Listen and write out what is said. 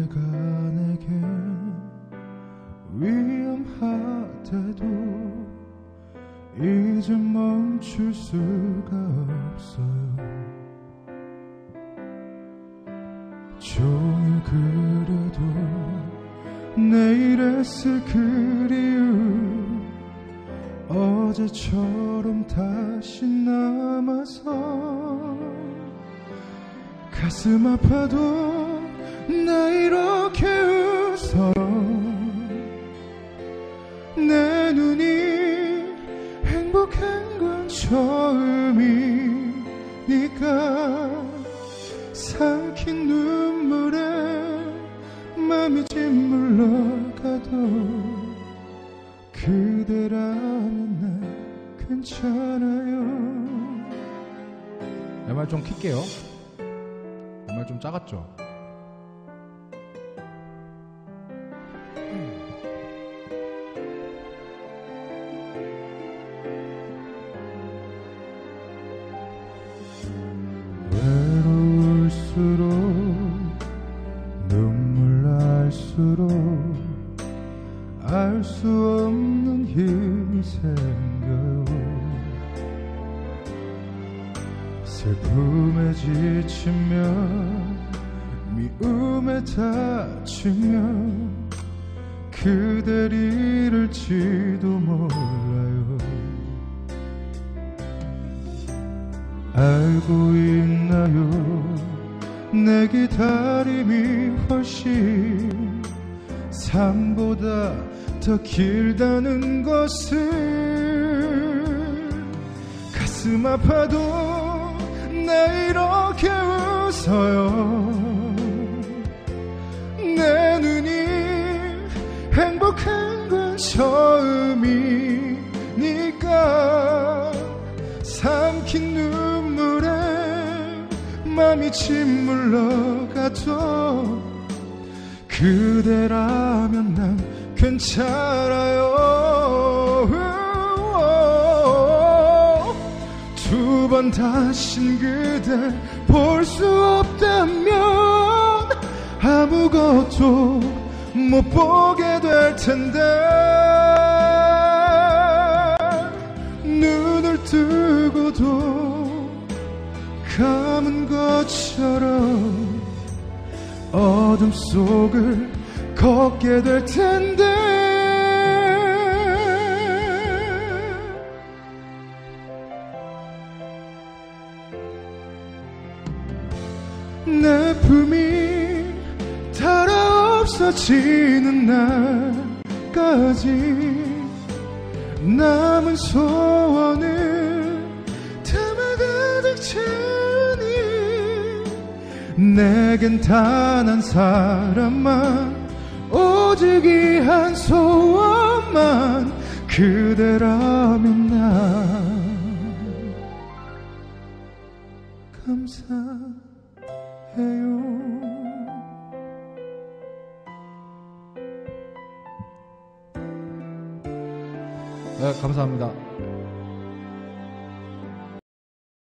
그대가 내게 위험하대도 이제 멈출 수가 없어요. 종일 그려도 내일에 쓸 그리움 어제처럼 다시 남아서 가슴 아파도 나 이렇게 웃어 내 눈이 행복한 건 처음이니까 삼킨 눈물에 맘이 짓물러가도 그대라면 난 괜찮아요 내 말 좀 킬게요. 내 말 좀 작았죠? 날수록 알수 없는 힘이 생겨요 슬픔에 지치면 미움에 다치면 그댈 잃을지도 몰라요. 알고 있나요? 내 기다림이 훨씬 삶보다 더 길다는 것을 가슴 아파도 나 이렇게 웃어요. 내 눈이 행복한 건 처음이니까 삼킨 눈물에 맘이 짓물러가도 그대라면 난 괜찮아요. 두 번 다신 그댈 볼 수 없다면 아무것도 못 보게 될 텐데. 눈을 뜨고도 감은 것처럼 어둠 속을 걷게 될 텐데. 내 품이 달아 없어지는 날까지 남은 소원을 담아 가득 채우니 내겐 단 한 사람만 오직 이 한 소원만 그대라면 난 감사해요 네, 감사합니다.